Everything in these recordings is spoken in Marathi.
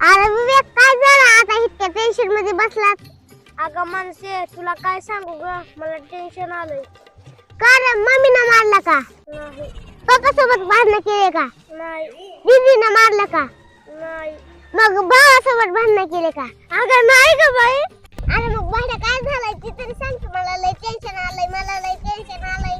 अरे विवेक काय झालं? आता इतक्या टेन्शनमध्ये बसलात? अगं माणसे तुला काय सांगू ग? मला टेन्शन आलंय. का रे? मम्मीनं मारला का? नाही. पप्पा सोबत भांडणं केले का? नाही. दीदीनं मारलं का? नाही. मग भावासोबत भांडणं केले का? अगं नाही ग बाई. अरे मग भांडण काय झालंय? ती तरी सांग की मला लय टेन्शन आलंय मला लय टेन्शन आलंय.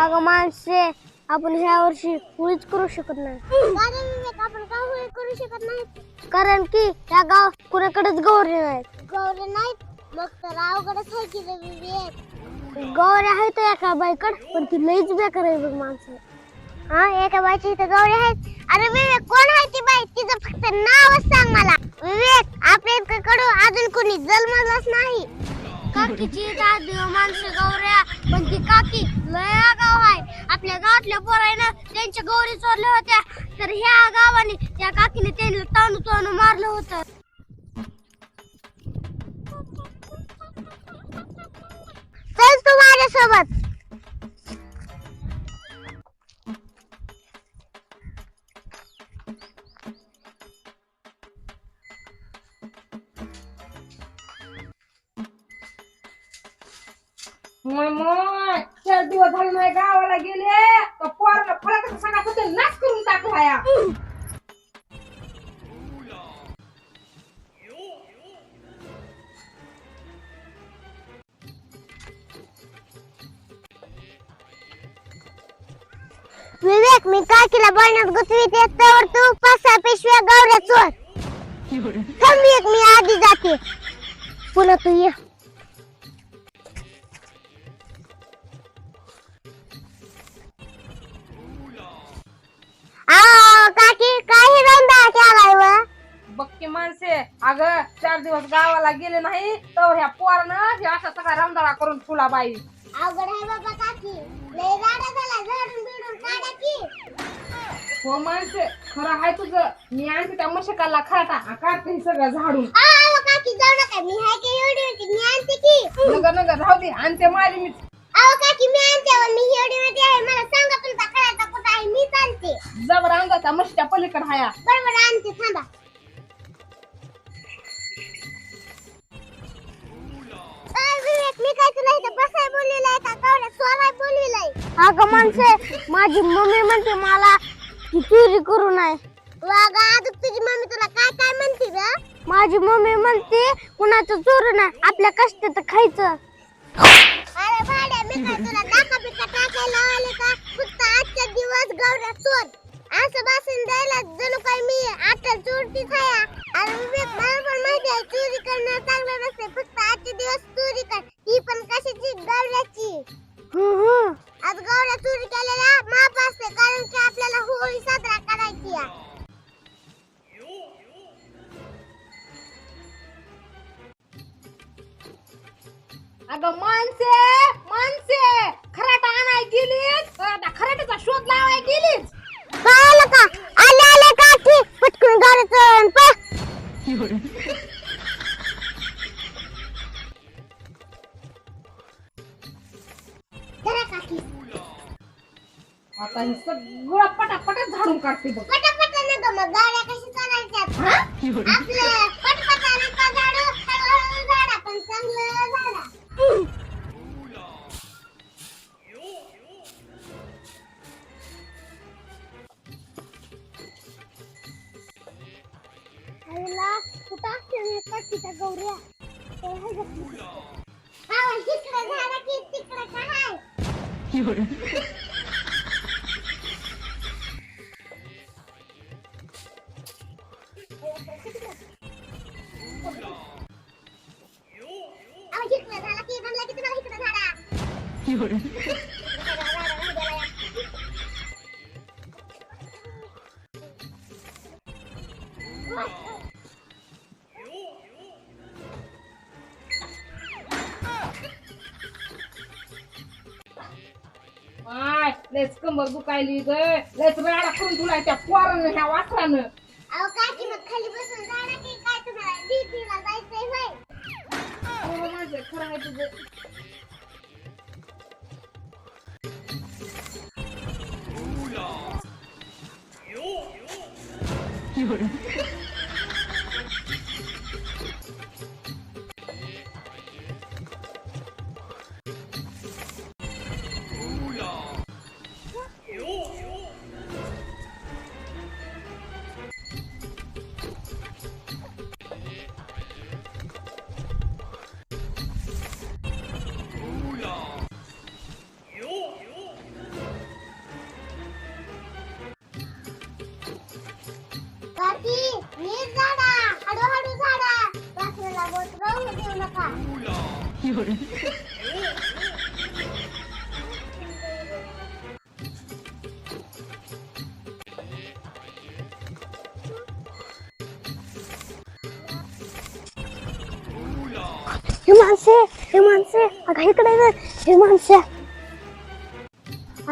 अगं माणसे आपण ह्या वर्षी होळीच करू शकत नाही. का रे विवेक आपण का होळी करू शकत नाही? कारण की त्या गाव कुणाकडेच गौरी नाहीत. गौरी नाहीत? मग तर अवघडच आहे की रे विवेक. गौरी आहेत एका बाईकड पण ती लईच बेकार आहे बघ माणसं. हा एका बाईची इथं गौरी आहेत. अरे विवेक कोण आहे ती बाई? तिचं फक्त नावच सांग मला. विवेक आपल्या इतकं कडू अजून कोणी जन्मलंच नाही. काकीची दादी माणसं गौऱ्या. पण ती काकी लय गाव आहे. आपल्या गावातल्या पोरायनं त्यांच्या गौरी चोरल्या होत्या. तर ह्या गावाने त्या काकीने त्यांना ताणू ताणू मारलं होतं. चल तू माझ्यासोबत. मग चार दिवस झाले गावाला गेले. तर पोराला होते नाच करून टाकलाया विवेक मी काकीला बळण्यात गुतवीत त्यावर तू पाच सहा पिशव्या गावऱ्या चोर. थांब एक मी आधी जाते. पुन्हा तू ये. अगं चार दिवस गावाला गेले नाही तर ह्या पोरानं हे असा सगळा रमदाडा करून ठुला बाई. अवघड आहे बाबा काकी. लय गाडा झाला झाडून बिडून काढा की. हो माणसे खरं आहे तुझं. मी आणते त्या मशकाला खाटा काढते हे सगळं झाडून. आ, अहो, काकी जाऊ नका. मी हाय की एवढी होती? मी आणते की. नग नग राहू दे आणते माझी मी. अहो काकी मी आणते व, मी एवढी होती आहे. मला सांगा तुमचा खळाचा कुठं आहे मी आणते. जबर अंगा त्या मशीच्या पलीकडे हाया. बरोबर आणते थांबा. इथं का? कावड्या सोलाय बोललेलं अगं माणसे माझी मम्मी म्हणते मला की चोरी करू नये वागा अजून तुझी मम्मी तुला काय काय म्हणते ग? माझी मम्मी म्हणते कुणाचं चोरू नाही आपल्या कष्टाचं खायचं. अरे भाड्या मी काय तुला डाका बिका टाकायला आले का? फक्त आजच्या दिवस गौऱ्या चोर. असं बसून द्यायला जणू काय मी आता चोरतीच खाया. अरे विवेक मला पण माहिती आहे चोरी करणं चांगलं नसते फक्त आजचे दिवस चोरी कर. ती पण कशाची? गौऱ्याची हं. आज गौऱ्या चोरी केलेला माप असते कारण की आपल्याला होळी साजरा करायची आहे. अगं माणसे माणसे खराटा आणाय गेलीच आता हे सगळं पटापटच झाडून काढते बघ. पटापट नका मग गाड्या कशी चालायच्यात आपले पटपट नका झाडू हळूहळू झाडा पण चांगलं झाडा. आईला कुठं असते हे काकीच्या गौऱ्या? ते बघ. इकडे झाडा की तिकडे काय? झाडा आय लयच कंबर दुखायली ग लयच राडा करून तुला त्या पोरानं ह्या वासरानं अहो काकी मग खाली बसून झाडा की काय तुम्हाला ड्युटीला जायचंय होय हो माझं खरं आहे तुझं काकी हे माणसे हे माणसे अगं इकडे ना हे माणसे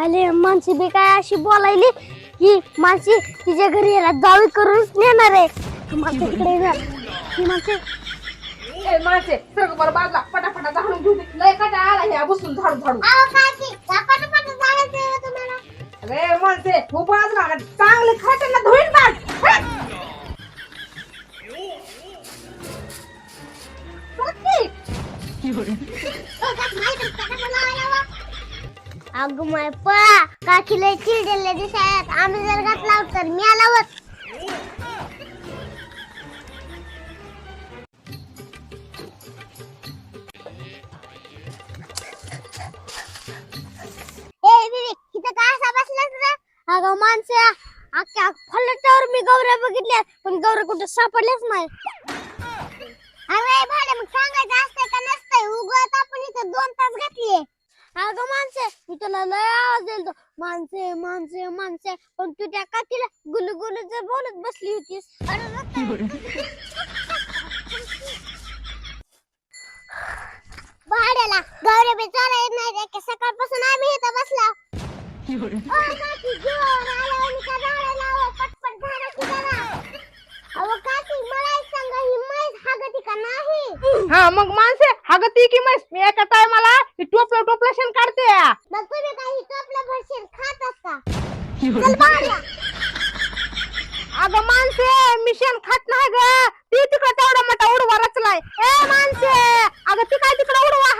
आले माणसे बी काय अशी बोलायली? की माणसी तिच्या घरी याला जावी करूनच नेणार आहे. हे माणसे इकडे ये. ही माणसे ए माणसे सर बरं बाजला पटापटा झाडून घेऊ दे. लय कटा आला ह्या बसून झाडू झाडू अहो काकी पटापट झाडायचं आहे हो तुम्हाला. अरे माणसे तू बाजला ना चांगले खराट्यांना धुईन बाज अगं माय पळा काकीला चिडलेले दिसायत आम्ही जर घातला तर मी आलावत माणसे अख्ख्या फलटावर मी गौऱ्या बघितल्या पण गौऱ्या कुठे सापडल्याच नाही. अरे भाडे मग सांगायचं असतंय का नसतंय? उगत आपण इथं दोन तास घातलीये. अगं माणसे मी तुला लय आवाज दिलतो माणसे माणसे माणसे. पण तू त्या काकीला गुलू गुलू जर बोलत बसली होतीस. अरे रस्ता- भाड्याला गौरे बी चोरा येत नाही रे, की सकाळपासून आम्ही इथं बसला ओ काकी जोर आला आणि का झाडं लावा पटपट झाडाची जरा अहो काकी मला एक सांगा ही म्हैस हागती का नाही हा मग माणसे अगं ती की म्हैस मी एका टायमाला टोपलं टोपलं शेण काढते मग तुम्ही काही टोपलं भरशील खात असता चल भाड्या अगं माणसे मिशन खात नाही ग. ती तिकडे तेवढा मोठा उडवा रचलाय. ए माणसे अगं ती काय तिकडे उडवा